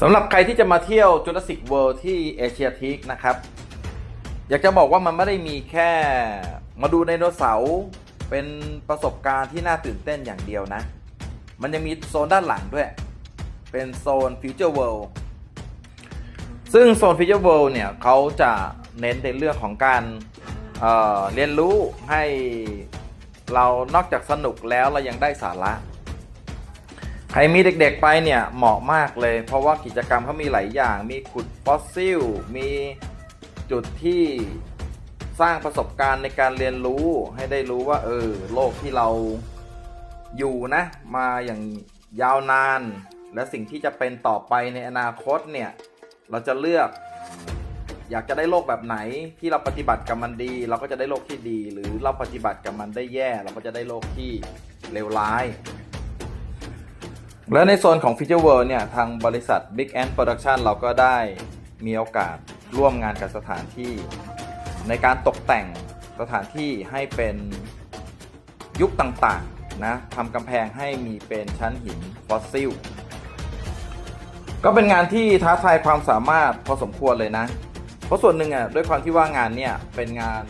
สำหรับใครที่จะมาเที่ยวจุลศิกเวิลด์ที่เอเชียทีกนะครับ อยากจะบอกว่ามันไม่ได้มีแค่มาดูไดโนเสาร์เป็นประสบการณ์ที่น่าตื่นเต้นอย่างเดียวนะ มันยังมีโซนด้านหลังด้วย เป็นโซนฟิวเจอร์เวิลด์ซึ่งโซนฟิวเจอร์เวิลด์เนี่ยเขาจะเน้นในเรื่องของการเเรียนรู้ให้เรานอกจากสนุกแล้วเรายังได้สาระ รมีเด็กๆไปเนี่ยเหมาะมากเลย เพราะว่ากิจกรรมเขามีหลายอย่าง มีขุดฟอสซิล มีจุดที่สร้างประสบการณ์ในการเรียนรู้ให้ได้รู้ว่า เออ โลกที่เราอยู่นะ มาอย่างยาวนาน และสิ่งที่จะเป็นต่อไปในอนาคตเนี่ย เราจะเลือก อยากจะได้โลกแบบไหนที่เราปฏิบัติกับมันดี เราก็จะได้โลกที่ดี หรือเราปฏิบัติกับมันได้แย่ เราก็จะได้โลกที่เลวร้าย และในโซนของ Feature World เนี่ยทางบริษัท Big Ant Production เราก็ได้มีโอกาสร่วมงานกับสถานที่ ในการตกแต่งสถานที่ให้เป็นยุคต่างๆนะทำกำแพงให้มีเป็นชั้นหินฟอสซิล ก็เป็นงานที่ท้าทายความสามารถพอสมควรเลยนะ เพราะส่วนหนึ่งอะด้วยความที่ว่างานเนี่ยเป็นงาน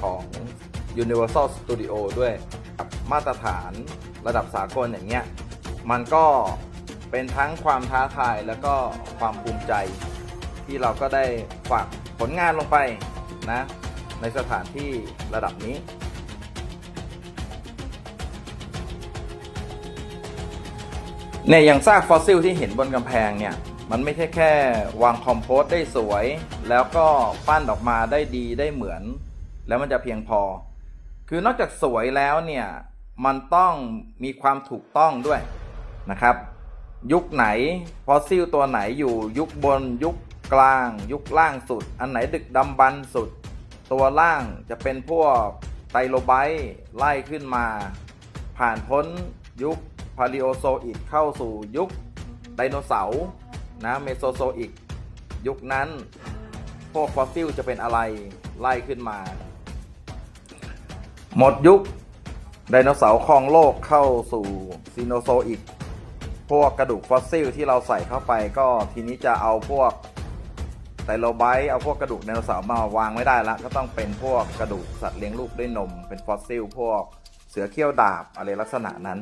ของ Universal Studio ด้วยมาตรฐานระดับสากลอย่างเงี้ย มันก็เป็นทั้งความท้าทายแล้วก็ความภูมิใจ ที่เราก็ได้ฝากผลงานลงไปนะ ในสถานที่ระดับนี้ เนี่ยอย่างซากฟอสซิลที่เห็นบนกำแพงเนี่ย มันไม่ใช่แค่วางคอมโพสได้สวย แล้วก็ปั้นออกมาได้ดีได้เหมือน แล้วมันจะเพียงพอ คือนอกจากสวยแล้วเนี่ย มันต้องมีความถูกต้องด้วย นะครับ ยุคไหนฟอสซิลตัวไหนอยู่ยุคบนยุคกลาง ยุคล่างสุด อันไหนดึกดำบรรพ์สุด ตัวล่างจะเป็นพวกไตโลไบต์ไล่ขึ้นมา ผ่านพ้นยุคพาลิโอโซอิกเข้าสู่ยุคไดโนเสาร์นะเมโซโซอิกยุคนั้น พวกฟอสซิลจะเป็นอะไรไล่ขึ้นมา หมดยุคไดโนเสาร์ครองโลกเข้าสู่ซีโนโซอิก พวกกระดูกฟอสซิลที่เราใส่เข้าไปก็ทีนี้จะเอาพวกไตโลไบต์เอาพวกกระดูกไดโนเสาร์มาวางไม่ได้ละก็ต้องเป็นพวกกระดูกสัตว์เลี้ยงลูกด้วยนม เป็นฟอสซิล พวกเสือเขี้ยวดาบอะไรลักษณะนั้น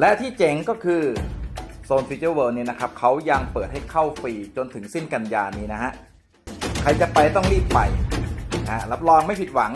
และที่เจ๋งก็คือโซนฟิวเจอร์เวิลด์เนี่ยนะครับเขายังเปิดให้เข้าฟรีจนถึงสิ้นกันยานี้นะฮะ ใครจะไปต้องรีบไปนะฮะรับรองไม่ผิดหวัง